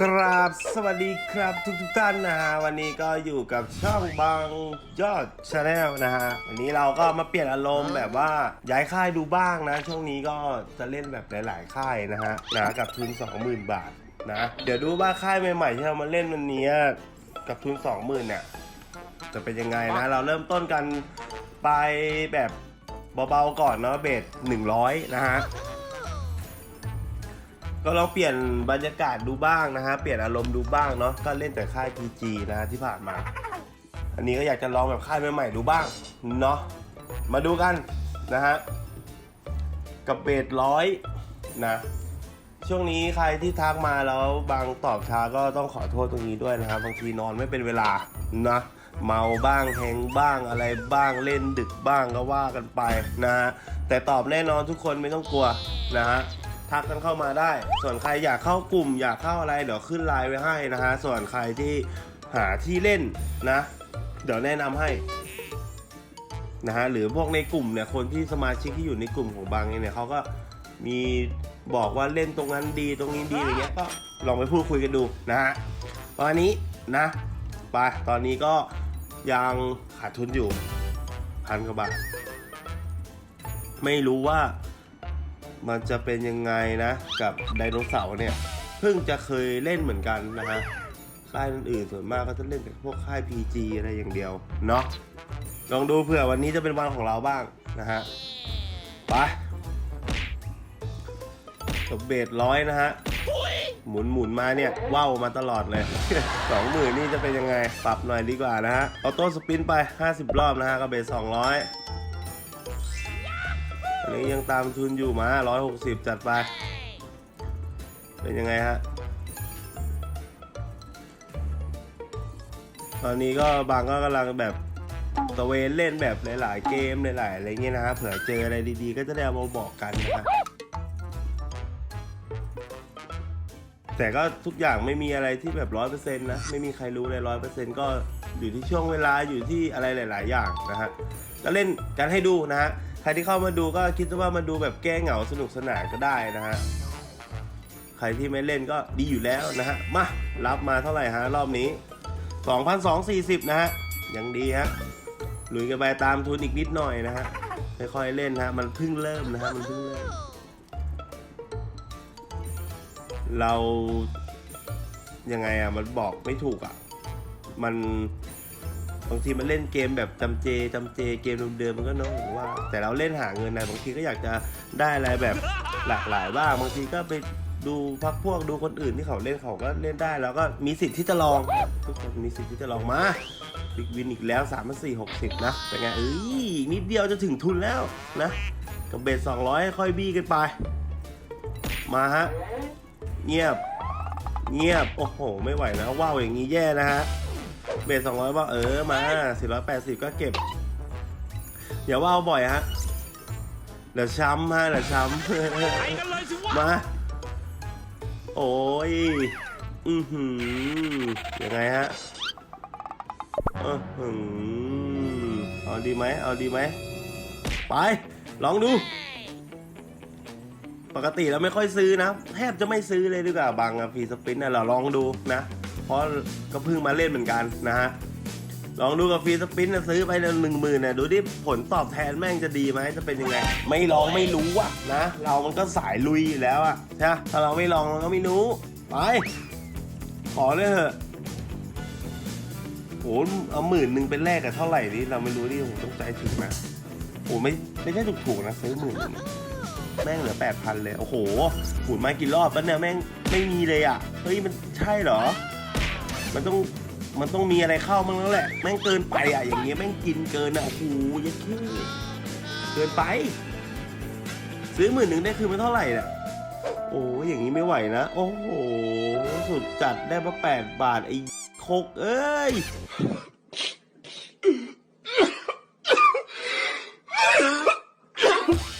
กราบสวัสดีครับทุกทุกท่านนะฮะวันนี้ก็อยู่กับช่องบางยอดชาแนลนะฮะวันนี้เราก็มาเปลี่ยนอารมณ์แบบว่าย้ายค่ายดูบ้างนะ ช่วงนี้ก็จะเล่นแบบหลาย ๆ ค่ายนะฮะนะกับทุน 20,000 บาทนะ เดี๋ยวดูว่าค่ายใหม่ ๆ ที่เรามาเล่นวันนี้กับทุน 20,000เนี่ยจะเป็นยังไงนะ เราเริ่มต้นกันไปแบบเบา ๆ ก่อนเนาะเบส100 นะฮะ ก็ลองเปลี่ยนบรรยากาศดูบ้างนะฮะ เปลี่ยนอารมณ์ดูบ้างเนาะ ก็เล่นแต่ค่าย PG นะฮะที่ผ่านมา อันนี้ก็อยากจะลองแบบค่ายใหม่ๆดูบ้างเนาะ มาดูกันนะฮะ กับเบสร้อยนะ ช่วงนี้ใครที่ทักมาแล้วบางตอบช้าก็ต้องขอโทษตรงนี้ด้วยนะครับบางทีนอนไม่เป็นเวลานะเมาบ้างแฮงบ้างอะไรบ้างเล่นดึกบ้างก็ว่ากันไปนะฮะแต่ตอบแน่นอนทุกคนไม่ต้องกลัวนะฮะ ทักกันเข้ามาได้ ส่วนใครอยากเข้ากลุ่ม อยากเข้าอะไรเดี๋ยวขึ้นไลน์ไว้ให้นะฮะ ส่วนใครที่หาที่เล่นนะ เดี๋ยวแนะนำให้นะฮะหรือพวกในกลุ่มเนี่ยคนที่สมาชิกที่อยู่ในกลุ่มของบางเนี่ยเขาก็มีบอกว่าเล่นตรงนั้นดีตรงนี้ดีอะไรเงี้ยก็ลองไปพูดคุยกันดูนะฮะประมาณนี้นะไปตอนนี้ก็ยังขาดทุนอยู่พันกว่าบาทไม่รู้ว่า มันจะเป็นยังไงนะ กับไดโนเสาร์เนี่ย เพิ่งจะเคยเล่นเหมือนกันนะฮะค่ายอื่นๆส่วนมากก็จะเล่นแต่พวกค่าย PG อะไรอย่างเดียวเนาะลองดูเผื่อวันนี้จะเป็นวันของเราบ้างนะฮะไปกับเบสร้อยนะฮะหมุนหมุนมาเนี่ยว่าวมาตลอดเลยสองหมื่นนี่จะเป็นยังไง ปรับหน่อยดีกว่านะฮะออโต้สปินไป 50 รอบนะฮะกับเบส200อั นนี้ยังตามทุนอยู่มา 160 จัดไป เป็นยังไงฮะ ตอนนี้ก็บางก็กำลังแบบตะเวนเล่นแบบหลายๆเกมหลายๆอะไรเงี้ยนะฮะเผื่อเจออะไรดีๆ ก็จะได้เอามาบอกกันนะฮะแต่ก็ทุกอย่างไม่มีอะไรที่แบบร้อยเปอร์เซ็นต์นะ ไม่มีใครรู้เลยร้อยเปอร์เซ็นต์ก็อยู่ที่ช่วงเวลาอยู่ที่อะไรหลาย ๆ อย่างนะฮะก็เล่นกันให้ดูนะฮะ ใครที่เข้ามาดูก็คิดว่ามาดูแบบแก้เหงาสนุกสนานก็ได้นะฮะ ใครที่ไม่เล่นก็ดีอยู่แล้วนะฮะ มา รับมาเท่าไหร่ฮะรอบนี้ 2,240 นะฮะ ยังดีฮะลุยกันไปตามทุนอีกนิดหน่อยนะฮะค่อยๆเล่นฮะ มันเพิ่งเริ่มนะฮะ มันเพิ่งเริ่ม เรายังไงอะมันบอกไม่ถูกอะมัน บางทีมันเล่นเกมแบบจำเจจำเจเกมเดิมๆมันก็เน้องว่า แต่เราเล่นหาเงินนะบางทีก็อยากจะได้อะไรแบบหลากหลายบ้างบางทีก็ไปดูพักพวกดูคนอื่นที่เขาเล่นเขาก็เล่นได้แล้วก็มีสิทธิ์ที่จะลองทุกคนมีสิทธิ์ที่จะลองมาบิ๊กวินอีกแล้ว3 4 6 0นะเป็นไงเอ้ยนิดเดียวจะถึงทุนแล้วนะ กับเบส200ค่อยบี้กันไป มาฮะ เงียบ เงียบ โอ้โห ไม่ไหวนะว้าวอย่างนี้แย่นะฮะ เบสสองร้อยว่าเออมาสี่ร้อยแปดสิบก็เก็บอย่าว่าวบ่อยฮะเดี๋ยวช้ำฮะเดี๋ยวช้ำมาโอ้ยอือหือยังไงฮะเออหือเอาดีไหมเอาดีไหมไปลองดู ปกติเราไม่ค่อยซื้อนะ แทบจะไม่ซื้อเลยดีกว่าบางอะฟีสปินนะเราลองดูนะเพ ราะก็เพิ่งมาเล่นเหมือนกันนะฮะลองดูกับฟรีสปินนะซื้อไปหนึ่งหมื่นนะดูดิผลตอบแทนแม่งจะดีไหมจะเป็นยังไง ไม่ลองไม่รู้อะนะ เรามันก็สายลุยอยู่แล้วอะใช่ปะถ้าเราไม่ลองเราก็ไม่รู้ไปขอเลยเถอะโหเอาหมื่นหนึ่งเป็นแรกกับเท่าไหร่นี่เราไม่รู้ดิผมต้องใจถึงนะโหไม่ไม่ใช่ถูกๆนะซื้อหมื่นแม่งเหลือแปดพันเลย โอ้โหหูดมากี่รอบแล้วเนี่ยแม่งไม่มีเลยอะเฮ้ยมันใช่เหรอ มันต้องมันต้องมีอะไรเข้ามั้งแล้วแหละแม่งเกินไปอะอย่างเงี้ยแม่งกินเกินอะโอ้โหยัดขี้เกินไป ซื้อหมื่นหนึ่งได้คือมันเท่าไหร่เนี่ยโอ้ยอย่างนี้ไม่ไหวนะ โอ้โหสุดจัดได้มาแปดบาทไอ้โคกเอ้ย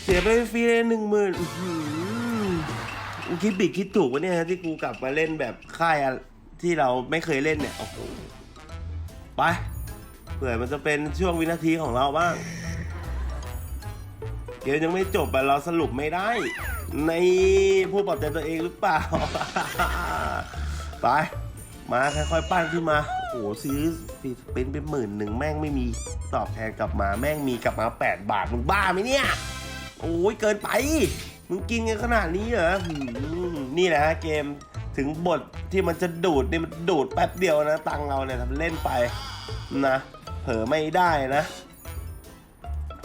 เสียไปฟรีเลยหนึ่งหมื่นคิดบิดคิดถูกวะเนี่ยฮะที่กูกลับมาเล่นแบบค่ายอะ ที่เราไม่เคยเล่นเนี่ยโอ้โหไปเผื่อมันจะเป็นช่วงวินาทีของเราบ้างเกมยังไม่จบอะเราสรุปไม่ได้ ในผู้ปลอบใจตัวเองหรือเปล่า ไป มาค่อยๆปั้นขึ้นมา โอ้โหซื้อฟีสปินเป็นหมื่นหนึ่งแม่งไม่มีตอบแทนกลับมาแม่งมีกลับมา 8 บาท มึงบ้าไหมเนี่ย โอ้ยเกินไป มึงกินกันขนาดนี้เหรอ นี่แหละเกม ถึงบทที่มันจะดูดนี่มันดูดแป๊บเดียวนะ ตังเราเนี่ยทำเล่นไปนะ เผลอไม่ได้นะ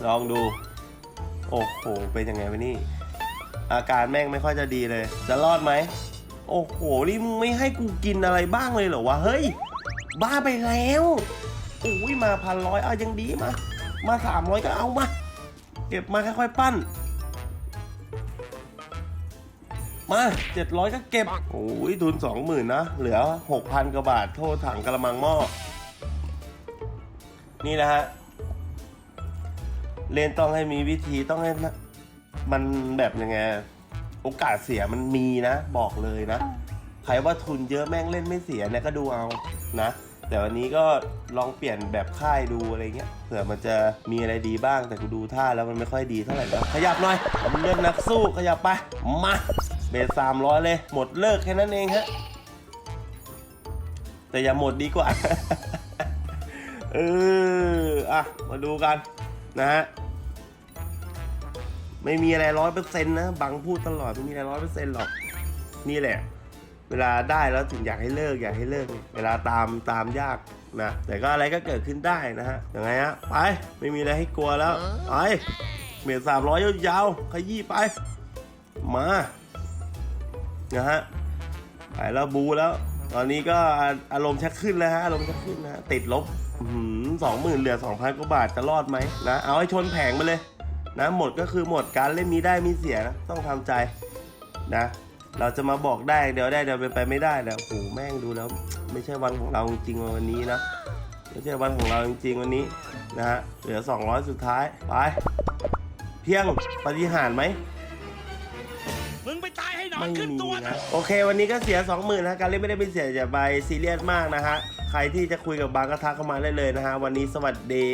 ลองดู โอ้โห เป็นยังไงวะนี่ อาการแม่งไม่ค่อยจะดีเลย จะรอดไหม โอ้โห นี่มึงไม่ให้กูกินอะไรบ้างเลยเหรอวะ เฮ้ย บ้าไปแล้วโอ้ยมาพันร้อยเอายังดีมา มาสามร้อยก็เอามา เก็บมาค่อยๆปั้น มาเจ็ดร้อยก็เก็บ โอ้ยทุนสองหมื่นนะ เหลือหกพันกว่าบาทโทษถังกระมังหม้อ นี่นะฮะ เล่นต้องให้มีวิธีต้องให้นะมันแบบยังไง โอกาสเสียมันมีนะ บอกเลยนะ ใครว่าทุนเยอะแม่งเล่นไม่เสียเนี่ยก็ดูเอานะ แต่วันนี้ก็ลองเปลี่ยนแบบค่ายดูอะไรเงี้ย เผื่อมันจะมีอะไรดีบ้างแต่กูดูท่าแล้วมันไม่ค่อยดีเท่าไหร่แล้วขยับหน่อยผมเลือกนักสู้ขยับไป มา เบสสามร้อยเลย หมดเลิกแค่นั้นเองฮะ แต่อย่าหมดดีกว่า เออ อะ มาดูกันนะฮะ ไม่มีอะไรร้อยเปอร์เซ็นต์นะ บังพูดตลอดไม่มีอะไรร้อยเปอร์เซ็นต์หรอก นี่แหละ เวลาได้แล้วถึงอยากให้เลิกอยากให้เลิก เวลาตามตามยากนะ แต่ก็อะไรก็เกิดขึ้นได้นะฮะ ยังไงฮะ ไป ไม่มีอะไรให้กลัวแล้ว ไปเมตสามร้อยยาวๆขยี้ไป มา นะฮะไปแล้วบูแล้ว ตอนนี้ก็อารมณ์ชักขึ้นแล้วฮะอารมณ์ชักขึ้นนะติดลบสองหมื่นเหลือสองพันกว่าบาทจะรอดไหมนะเอาให้ชนแผงไปเลยนะหมดก็คือหมดการเล่นมีได้มีเสียนะต้องทำใจนะ เราจะมาบอกได้เดี๋ยวได้เดี๋ยวเป็นไปไม่ได้แล้วโอ้โหแม่งดูแล้ว ไม่ใช่วันของเราจริงวันนี้นะไม่ใช่วันของเราจริง ๆ วันนี้นะฮะเหลือ 200 สุดท้ายไปเพียงปฏิหารไหม ไม่มีนะโอเค วันนี้ก็เสีย 20,000นะการเล่นไม่ได้เป็นเสียจะไปซีเรียสมากนะฮะใครที่จะคุยกับบางก็ทักเข้ามาได้เลยนะฮะวันนี้สวัสดี